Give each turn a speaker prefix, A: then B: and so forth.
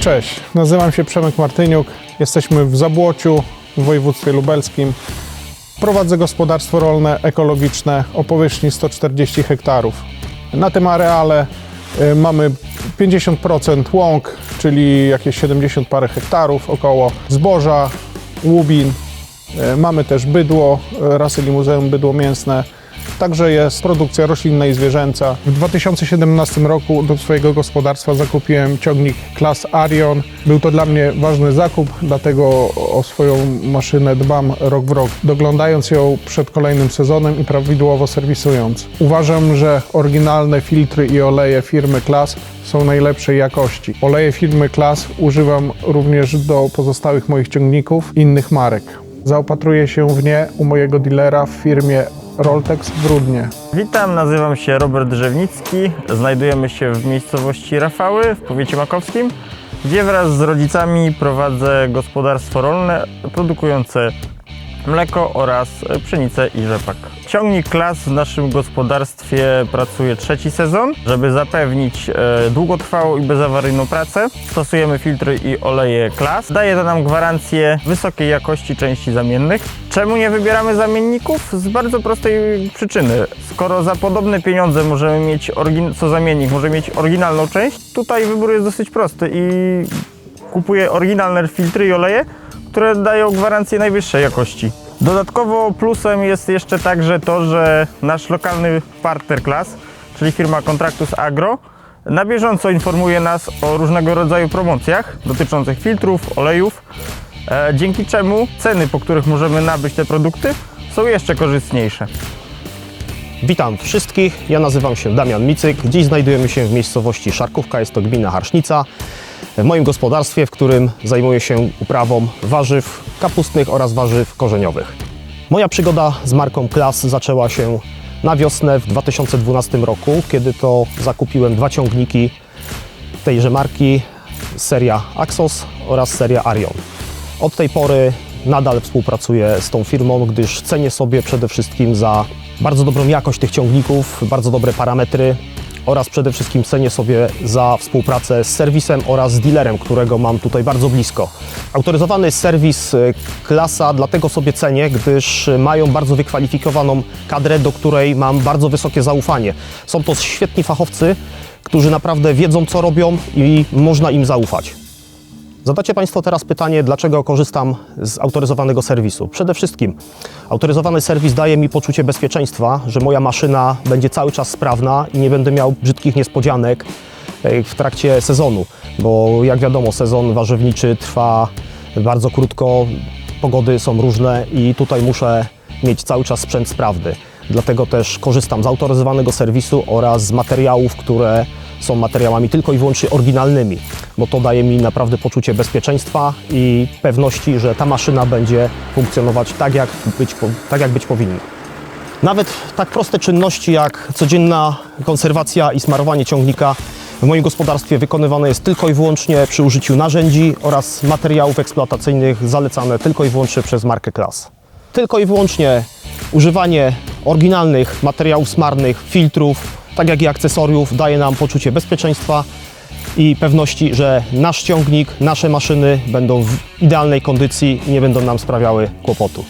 A: Cześć, nazywam się Przemek Martyniuk. Jesteśmy w Zabłociu w województwie lubelskim. Prowadzę gospodarstwo rolne ekologiczne o powierzchni 140 hektarów. Na tym areale y, mamy 50% łąk, czyli jakieś 70 parę hektarów około, zboża, łubin. Y, Mamy też bydło, y, rasy limuzeum bydło mięsne. Także jest produkcja roślinna i zwierzęca. W 2017 roku do swojego gospodarstwa zakupiłem ciągnik klas Arion. Był to dla mnie ważny zakup, dlatego o swoją maszynę dbam rok w rok, doglądając ją przed kolejnym sezonem i prawidłowo serwisując. Uważam, że oryginalne filtry i oleje firmy Klas są najlepszej jakości. Oleje firmy Klas używam również do pozostałych moich ciągników innych marek. Zaopatruję się w nie u mojego dealera w firmie Roltex w Rudnie.
B: Witam, nazywam się Robert Drzewnicki. Znajdujemy się w miejscowości Rafały w powiecie makowskim, gdzie wraz z rodzicami prowadzę gospodarstwo rolne produkujące mleko oraz pszenicę i rzepak. Ciągnik klas w naszym gospodarstwie pracuje trzeci sezon. Żeby zapewnić e, długotrwałą i bezawaryjną pracę, stosujemy filtry i oleje klas. Daje to nam gwarancję wysokiej jakości części zamiennych. Czemu nie wybieramy zamienników? Z bardzo prostej przyczyny. Skoro za podobne pieniądze możemy mieć, co zamiennik może mieć oryginalną część, tutaj wybór jest dosyć prosty i kupuję oryginalne filtry i oleje, które dają gwarancję najwyższej jakości. Dodatkowo plusem jest jeszcze także to, że nasz lokalny partner klas, czyli firma Contractus Agro, na bieżąco informuje nas o różnego rodzaju promocjach dotyczących filtrów, olejów, e, dzięki czemu ceny, po których możemy nabyć te produkty, są jeszcze korzystniejsze.
C: Witam wszystkich, ja nazywam się Damian Micyk. Dziś znajdujemy się w miejscowości Szarkówka, jest to gmina Harsznica. W moim gospodarstwie, w którym zajmuję się uprawą warzyw kapustnych oraz warzyw korzeniowych. Moja przygoda z marką Klas zaczęła się na wiosnę w 2012 roku, kiedy to zakupiłem dwa ciągniki tejże marki, seria Axos oraz seria Arion. Od tej pory nadal współpracuję z tą firmą, gdyż cenię sobie przede wszystkim za bardzo dobrą jakość tych ciągników, bardzo dobre parametry oraz przede wszystkim cenię sobie za współpracę z serwisem oraz z dealerem, którego mam tutaj bardzo blisko. Autoryzowany serwis y, Klasa dlatego sobie cenię, gdyż mają bardzo wykwalifikowaną kadrę, do której mam bardzo wysokie zaufanie. Są to świetni fachowcy, którzy naprawdę wiedzą co robią i można im zaufać. Zadacie Państwo teraz pytanie, dlaczego korzystam z autoryzowanego serwisu. Przede wszystkim autoryzowany serwis daje mi poczucie bezpieczeństwa, że moja maszyna będzie cały czas sprawna i nie będę miał brzydkich niespodzianek e, w trakcie sezonu, bo jak wiadomo sezon warzywniczy trwa bardzo krótko, pogody są różne i tutaj muszę mieć cały czas sprzęt sprawny. Dlatego też korzystam z autoryzowanego serwisu oraz z materiałów, które są materiałami tylko i wyłącznie oryginalnymi, bo to daje mi naprawdę poczucie bezpieczeństwa i pewności, że ta maszyna będzie funkcjonować tak, jak być, tak, jak być powinna. Nawet tak proste czynności jak codzienna konserwacja i smarowanie ciągnika w moim gospodarstwie wykonywane jest tylko i wyłącznie przy użyciu narzędzi oraz materiałów eksploatacyjnych zalecane tylko i wyłącznie przez markę Klas. Tylko i wyłącznie używanie oryginalnych materiałów smarnych, filtrów, tak jak i akcesoriów daje nam poczucie bezpieczeństwa i pewności, że nasz ciągnik, nasze maszyny będą w idealnej kondycji i nie będą nam sprawiały kłopotu.